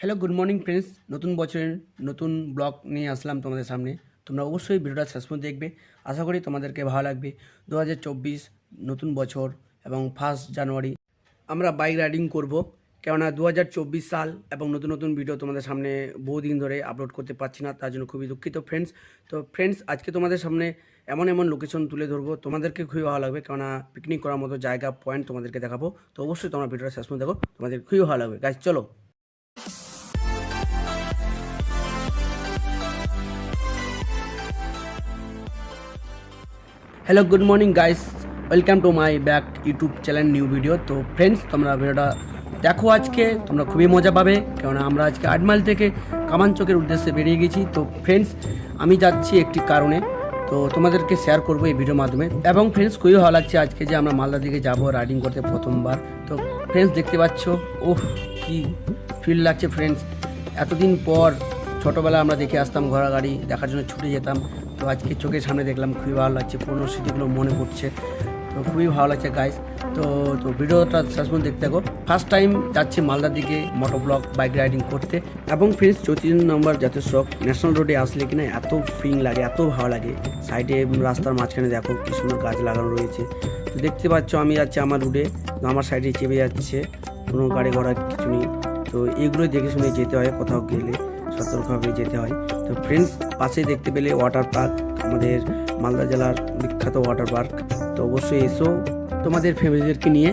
Hello good morning friends নতুন বছরের নতুন ব্লগ নিয়ে আসলাম তোমাদের সামনে। তোমরা অবশ্যই ভিডিওটা শেষ পর্যন্ত দেখবে। আশা করি তোমাদেরকে ভালো লাগবে। দু হাজার চব্বিশ নতুন বছর এবং ফার্স্ট জানুয়ারি আমরা বাইক রাইডিং করব। কেননা দু হাজার চব্বিশ সাল এবং নতুন নতুন ভিডিও তোমাদের সামনে বহুদিন ধরে আপলোড করতে পারছি না, তার জন্য খুবই দুঃখিত ফ্রেন্ডস তো ফ্রেন্ডস আজকে তোমাদের সামনে এমন এমন লোকেশন তুলে ধরবো। তোমাদেরকে খুবই ভালো লাগবে, কেননা পিকনিক করার মতো জায়গা পয়েন্ট তোমাদেরকে দেখাবো। তো, অবশ্যই তোমরা ভিডিওটা শেষ পর্যন্ত দেখো। তোমাদের খুবই ভালো লাগবে। গাছ চলো। Hello good morning guys welcome to my back YouTube channel new video তো ফ্রেন্ডস তোমরা ভিডিওটা দেখো আজকে, তোমরা খুবই মজা পাবে, কেননা আমরা আজকে আট মাইল থেকে কামানচকের উদ্দেশ্যে বেরিয়ে গেছি। তো ফ্রেন্ডস আমি যাচ্ছি একটি কারণে, তো তোমাদেরকে শেয়ার করব এই ভিডিওর মাধ্যমে। এবং ফ্রেন্ডস খুবই ভালো লাগছে আজকে যে আমরা মালদা দিকে যাব রাইডিং করতে প্রথমবার। তো ফ্রেন্ডস দেখতে পাচ্ছ, ওহ, কি ফিল লাগছে ফ্রেন্ডস এতদিন পর ছোটোবেলা আমরা দেখে আসতাম ঘোড়া গাড়ি দেখার জন্য ছুটে যেতাম। তো আজকে চোখের সামনে দেখলাম, খুবই ভালো লাগছে, পুরোনো স্মৃতিগুলো মনে পড়ছে। তো খুবই ভালো লাগছে গাইস তো তো ভিডিওটা শেষ পর্যন্ত দেখতে থাকো। ফার্স্ট টাইম যাচ্ছি মালদার দিকে মোটর ব্লক বাইক রাইডিং করতে। এবং ফ্রেন্ডস চৌত্রিশ নম্বর জাতীয় সড়ক ন্যাশনাল রোডে আসলে কিনা এত ফিং লাগে, এত ভালো লাগে। সাইডে রাস্তার মাঝখানে দেখো কি সুন্দর গাছ লাগানো রয়েছে। তো দেখতে পাচ্ছ, আমি যাচ্ছি আমার রুটে আমার সাইডে চেপে যাচ্ছে, কোনো গাড়ি ঘোড়া কিছু নেই। তো এগুলো দেখে শুনে যেতে হয় কোথাও গেলে। সতর্কভাবে যেতে হয়। তো ফ্রেন্ডস পাশে দেখতে পেলে ওয়াটার পার্ক আমাদের মালদা জেলার বিখ্যাত ওয়াটার পার্ক তো অবশ্যই এসো, তোমাদের ফ্যামিলিদেরকে নিয়ে।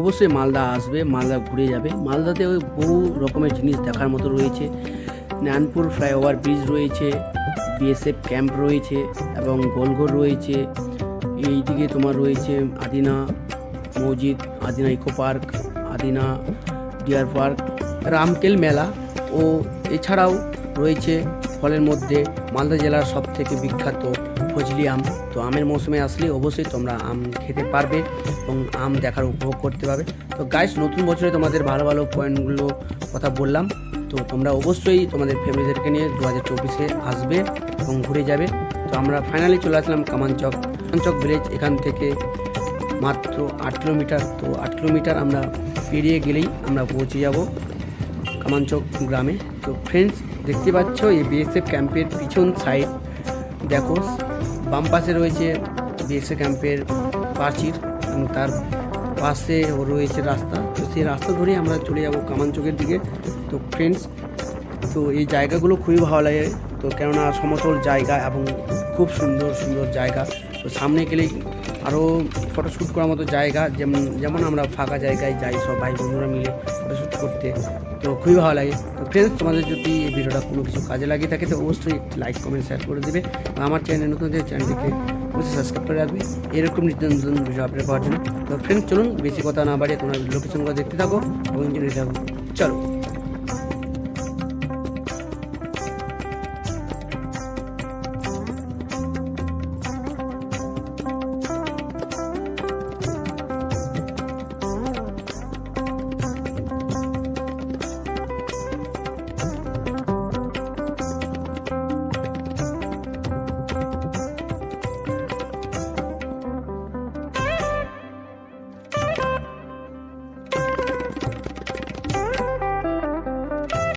অবশ্যই মালদা আসবে, মালদা ঘুরে যাবে। মালদাতে ওই বহু রকমের জিনিস দেখার মতো রয়েছে। নানপুর ফ্লাইওভার ব্রিজ রয়েছে বিএসএফ ক্যাম্প রয়েছে এবং গোলঘর রয়েছে। এইদিকে তোমার রয়েছে Adina Masjid, Adina eco park Adina deer park Ramkeli Mela. ও এছাড়াও রয়েছে ফলের মধ্যে মালদা জেলার সব থেকে বিখ্যাত ফজলি আম। তো আমের মৌসুমে আসলে অবশ্যই তোমরা আম খেতে পারবে এবং আম দেখার উপভোগ করতে পারবে। তো গাইস নতুন বছরে তোমাদের ভালো ভালো পয়েন্টগুলো কথা বললাম। তো তোমরা অবশ্যই তোমাদের ফ্যামিলিদেরকে নিয়ে দু হাজার চব্বিশে আসবে এবং ঘুরে যাবে। তো আমরা ফাইনালি চলে আসলাম কামানচক। কামানচক ভিলেজ এখান থেকে মাত্র আট কিলোমিটার। তো আট কিলোমিটার আমরা পেরিয়ে গেলেই আমরা পৌঁছে যাব। কামানচক গ্রামে। তো ফ্রেন্ডস দেখতে পাচ্ছ, এই বিএসএফ ক্যাম্পের পিছন সাইড দেখো, বাম পাশে রয়েছে বিএসএফ ক্যাম্পের প্রাচীর এবং তার পাশে রয়েছে রাস্তা। তো সেই রাস্তা ধরেই আমরা চলে যাব কামানচকের দিকে। তো ফ্রেন্ডস তো এই জায়গাগুলো খুবই ভালো লাগে। তো কেননা সমতল জায়গা এবং খুব সুন্দর সুন্দর জায়গা। তো সামনে গেলেই আরও ফটোশ্যুট করার মতো জায়গা, যেমন যেমন আমরা ফাঁকা জায়গায় যাই সব ভাই বন্ধুরা মিলে ফটোশ্যুট করতে, তো খুবই ভালো লাগে। তো ফ্রেন্ডস তোমাদের যদি এই ভিডিওটা কোনো কিছু কাজে লাগিয়ে থাকে, তো অবশ্যই একটি লাইক কমেন্ট শেয়ার করে দেবে। আমার চ্যানেল নতুন চ্যানেলটিকে অবশ্যই সাবস্ক্রাইব করে রাখবে। এরকম নিত্য নতুন ভিডিও আপলোড পাওয়ার জন্য। তো ফ্রেন্ডস চলুন, বেশি কথা না বাড়িয়ে তোমরা লোকেশনগুলো দেখতে থাকো এবং জেনে থাকো। চলো।